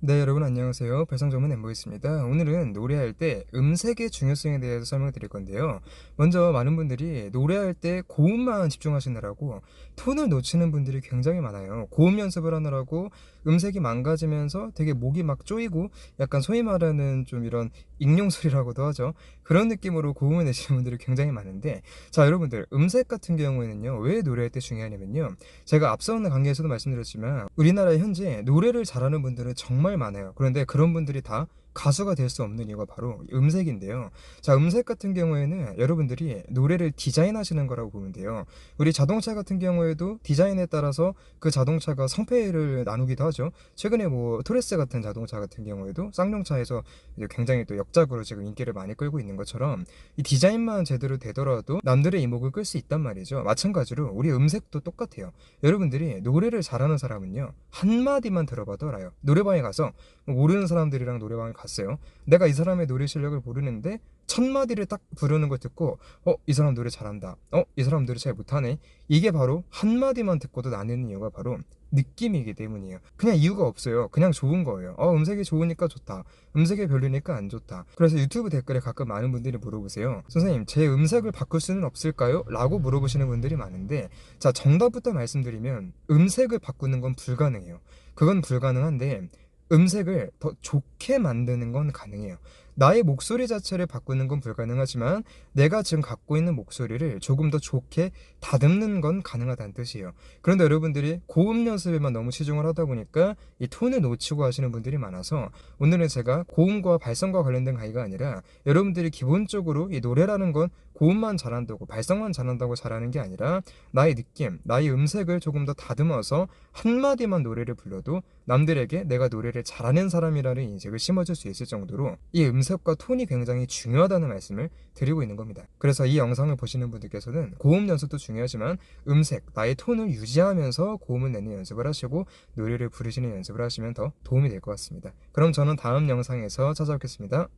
네, 여러분 안녕하세요. 발성전문 엠보이스입니다. 오늘은 노래할 때 음색의 중요성에 대해서 설명드릴 건데요. 먼저 많은 분들이 노래할 때 고음만 집중하시느라고 톤을 놓치는 분들이 굉장히 많아요. 고음 연습을 하느라고 음색이 망가지면서 되게 목이 막 쪼이고 약간 소위 말하는 좀 이런 익룡 소리라고도 하죠. 그런 느낌으로 고음을 내시는 분들이 굉장히 많은데 자, 여러분들 음색 같은 경우에는요. 왜 노래할 때 중요하냐면요. 제가 앞서는 강의에서도 말씀드렸지만 우리나라 현재 노래를 잘하는 분들은 정말 많아요. 그런데 그런 분들이 다 가수가 될 수 없는 이유가 바로 음색인데요. 자, 음색 같은 경우에는 여러분들이 노래를 디자인하시는 거라고 보면 돼요. 우리 자동차 같은 경우에도 디자인에 따라서 그 자동차가 성패를 나누기도 하죠. 최근에 뭐 토레스 같은 자동차 같은 경우에도 쌍용차에서 굉장히 또 역작으로 지금 인기를 많이 끌고 있는 것처럼 이 디자인만 제대로 되더라도 남들의 이목을 끌 수 있단 말이죠. 마찬가지로 우리 음색도 똑같아요. 여러분들이 노래를 잘하는 사람은요 한마디만 들어봐도 알아요. 노래방에 가서 뭐 모르는 사람들이랑 노래방에 갔어요. 내가 이 사람의 노래 실력을 모르는데 첫 마디를 딱 부르는 걸 듣고 어 이 사람 노래 잘한다. 어 이 사람 노래 잘 못하네. 이게 바로 한 마디만 듣고도 나는 이유가 바로 느낌이기 때문이에요. 그냥 이유가 없어요. 그냥 좋은 거예요. 어, 음색이 좋으니까 좋다. 음색이 별로니까 안 좋다. 그래서 유튜브 댓글에 가끔 많은 분들이 물어보세요. 선생님, 제 음색을 바꿀 수는 없을까요? 라고 물어보시는 분들이 많은데, 자, 정답부터 말씀드리면, 음색을 바꾸는 건 불가능해요. 그건 불가능한데, 음색을 더 좋게 만드는 건 가능해요. 나의 목소리 자체를 바꾸는 건 불가능하지만 내가 지금 갖고 있는 목소리를 조금 더 좋게 다듬는 건 가능하다는 뜻이에요. 그런데 여러분들이 고음 연습에만 너무 치중을 하다 보니까 이 톤을 놓치고 하시는 분들이 많아서 오늘은 제가 고음과 발성과 관련된 강의가 아니라 여러분들이 기본적으로 이 노래라는 건 고음만 잘한다고 발성만 잘한다고 잘하는 게 아니라 나의 느낌, 나의 음색을 조금 더 다듬어서 한마디만 노래를 불러도 남들에게 내가 노래를 잘하는 사람이라는 인식을 심어줄 수 있을 정도로 이 음색 과 톤이 굉장히 중요하다는 말씀을 드리고 있는 겁니다. 그래서 이 영상을 보시는 분들께서는 고음 연습도 중요하지만 음색, 나의 톤을 유지하면서 고음을 내는 연습을 하시고 노래를 부르시는 연습을 하시면 더 도움이 될 것 같습니다. 그럼 저는 다음 영상에서 찾아뵙겠습니다.